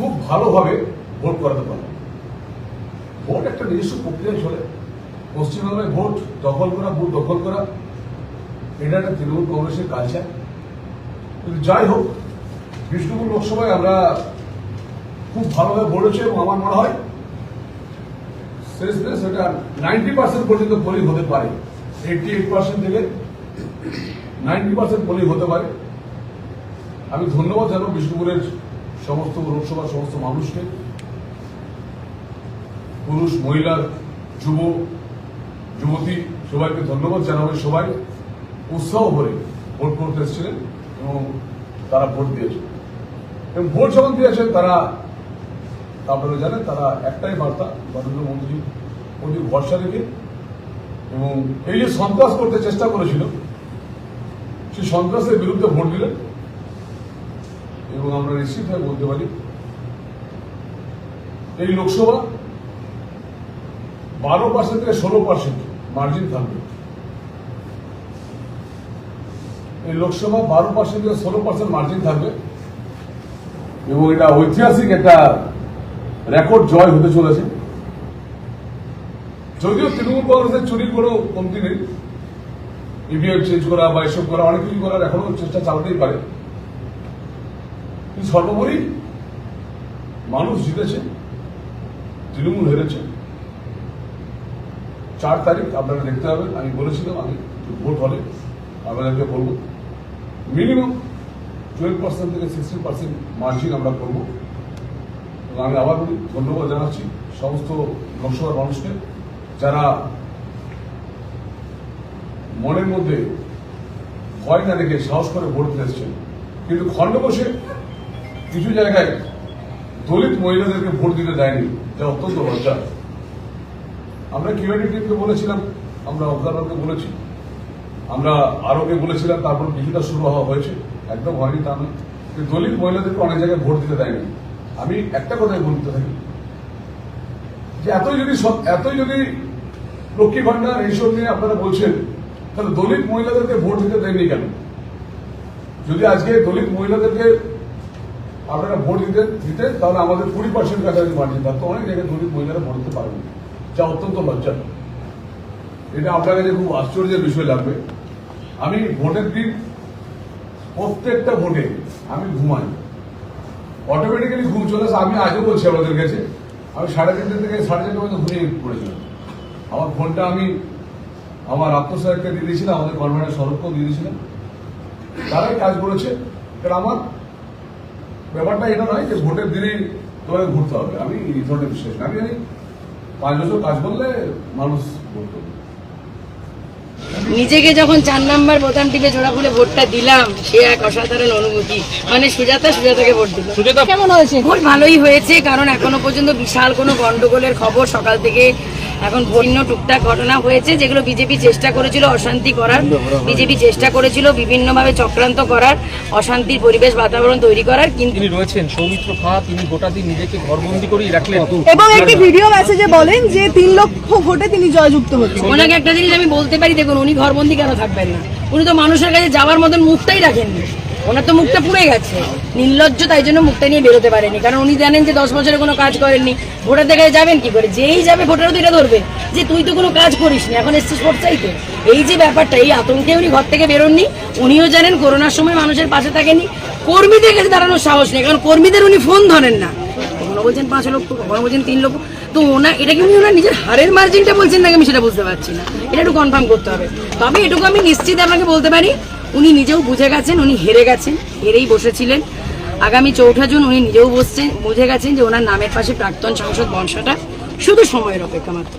খুব ভালোভাবে ভোট করাতে পারে ভোট একটা নিজস্ব প্রক্রিয়া চলে। পশ্চিমবাংলায় ভোট দখল করা, ভোট দখল করা, এটা একটা তৃণমূল কংগ্রেসের কালচার যাই হোক, বিষ্ণুপুর লোকসভায় আমরা খুব ভালোভাবে ভোট হচ্ছে এবং আমার মনে হয় শেষ শেষমেশ এটা নাইনটি পার্সেন্ট পর্যন্ত পোলিং হতে পারে। এইটটি এইট পার্সেন্ট থেকে নাইনটি পার্সেন্ট পোলিং হতে পারে। আমি ধন্যবাদ জানাব বিষ্ণুপুরের সমস্ত লোকসভার সমস্ত মানুষকে, পুরুষ, মহিলা, যুব, যুবতী, সবাইকে ধন্যবাদ জানাব সবাই। উৎসাহ ভরে ভোট করতে এসেছিলেন এবং তারা ভোট দিয়েছেন। এবং ভোট যখন দিয়েছেন, তারা আপনারা জানেন, তারা একটাই বার্তা নরেন্দ্র মোদী মোদী ভরসা রেখে এবং এই যে সন্ত্রাস করতে চেষ্টা করেছিল, সেই সন্ত্রাসের বিরুদ্ধে ভোট দিলেন। এবং আমরা নিশ্চিত হয়ে বলতে পারি, এই লোকসভা বারো পার্সেন্ট থেকে ষোলো পার্সেন্ট মার্জিন থাকবে। এই লোকসভা বারো পার্সেন্ট থেকে ষোলো পার্সেন্ট মার্জিন থাকবে এবং এটা ঐতিহাসিক একটা রেকর্ড জয় হতে চলেছে। যদিও তৃণমূল কংগ্রেসের চুরির কোনো কমতি নেই ইভিএম চেঞ্জ করা বা এসব করা, অনেক কিছু করার এখনও চেষ্টা চালাতেই পারে। সর্বোপরি মানুষ জিতেছে, তৃণমূল হেরেছে। চার তারিখ আপনারা দেখতে হবে আমি বলেছিলাম, আমি ভোট হলে আপনাদেরকে বলব। মিনিমাম টুয়েলভ পার্সেন্ট থেকে সিক্সটিন পার্সেন্ট মার্জিন আমরা করব। আমি আবার বলি, ধন্যবাদ জানাচ্ছি সমস্ত লোকসভার মানুষকে, যারা মনের মধ্যে ভয় না রেখে সাহস করে ভোট দিতে এসছেন। কিন্তু খণ্ড বসে কিছু জায়গায় দলিত মহিলাদেরকে ভোট দিতে দেয়নি, যা অত্যন্ত লজ্জা। আমরা কিউআইডি টিমকে বলেছিলাম, আমরা অবজারভারকে বলেছি। আমরা আরোকে বলেছিলাম, তারপর কিছুটা শুরু হওয়া হয়েছে, একদম হয়নি তা নয়। দলিত মহিলাদেরকে অনেক জায়গায় ভোট দিতে দেয়নি। আমি একটা কথাই বলতে থাকি যে এতই যদি এতই যদি লক্ষ্মী ভান্ডার এইসব নিয়ে আপনারা বলছেন, তাহলে দলিত মহিলাদেরকে ভোট দিতে দেননি কেন? যদি আজকে দলিত মহিলাদেরকে আপনারা ভোট দিতে দিতেন তাহলে আমাদের কুড়ি পার্সেন্ট কাছাকাছি মার্জিন থাকতো। অনেক জায়গায় দলিত মহিলারা ভোট দিতে পারবেন যা অত্যন্ত লজ্জা এটা আপনার কাছে খুব আশ্চর্যের বিষয় লাগবে। আমি ভোটের দিন প্রত্যেকটা ভোটে আমি ঘুমাই। অটোমেটিক্যালি ঘুম চলে আসে। আমি আজও বলছি আমাদের কাছে, আমি সাড়ে তিনটে থেকে সাড়ে চারটে পর্যন্ত ঘুমিয়ে পড়েছিলাম। আমার ফোনটা আমি আমার আত্মসহায়ককে দিয়ে দিয়েছিলাম, আমাদের কনভেন্টের সড়ককেও দিয়ে দিয়েছিলাম। তারাই কাজ করেছে। কারণ আমার ব্যাপারটা এটা নয় যে ভোটের দিনেই তোমাকে ঘুরতে হবে। আমি এই ধরনের বিশ্বাস আমি জানি পাঁচ বছর কাজ করলে মানুষ ভোট করবে। নিজেকে যখন চার নাম্বার বোতাম টিপে জোড়া খুলে ভোটটা দিলাম সে এক অসাধারণ অনুভূতি। মানে সুজাতা সুজাতাকে ভোট দিল। সুজাতা কেমন হয়েছে? ভোট ভালোই হয়েছে কারণ এখনও পর্যন্ত বিশাল কোনো গন্ডগোলের খবর সকাল থেকে এখন ভিন্ন টুকটাক ঘটনা হয়েছে যেগুলো বিজেপি চেষ্টা করেছিল অশান্তি করার। বিজেপি চেষ্টা করেছিল বিভিন্নভাবে চক্রান্ত করার অশান্তির পরিবেশ বাতাবরণ তৈরি করার কিন্তু তিনি রয়েছেন সৌমিত্র খাঁ তিনি গোটা দিন নিজেকে ঘরবন্দি করেই রাখলেন। এবং একটি ভিডিও মেসেজে বলেন যে তিন লক্ষ ভোটে তিনি জয়যুক্ত হচ্ছেন ওনাকে একটা জিনিস আমি বলতে পারি দেখুন উনি ঘরবন্দি কেন থাকবেন না? উনি তো মানুষের কাছে যাওয়ার মতন মুখটাই রাখেননি। ওনার তো মুখটা পুড়ে গেছে। নির্লজ্জ তাই জন্য মুখটা নিয়ে বেরোতে পারেনি। কারণ উনি জানেন যে দশ বছরে কোনো কাজ করেননি। ভোটারদের কাছে যাবেন কি করে? যেই যাবে ভোটারও এটা ধরবে। যে তুই তো কোনো কাজ করিস না এখন এসছিস ভোট চাইতে এই যে ব্যাপারটা, এই আতঙ্কে উনি ঘর থেকে বেরোননি। উনিও জানেন, করোনার সময় মানুষের পাশে থাকেনি কর্মীদের কাছে দাঁড়ানোর সাহস নেই। কারণ কর্মীদের উনি ফোন ধরেন না। কখনো বলছেন পাঁচ লক্ষ ওরা বলছেন তিন লক্ষ। তো ওনা এটা কি ওনার নিজের হারের মার্জিনটা বলছেন নাকি আমি সেটা বুঝতে পারছি না। এটা একটু কনফার্ম করতে হবে। তবে এটুকু আমি নিশ্চিত আপনাকে বলতে পারি, উনি নিজেও বুঝে গেছেন, উনি হেরে গেছেন, হেরেই বসেছিলেন। আগামী চৌঠা জুন উনি নিজেও বসছেন, বুঝে গেছেন যে ওনার নামের পাশে প্রাক্তন সংসদ বংশটা শুধু সময়ের অপেক্ষা মাত্র।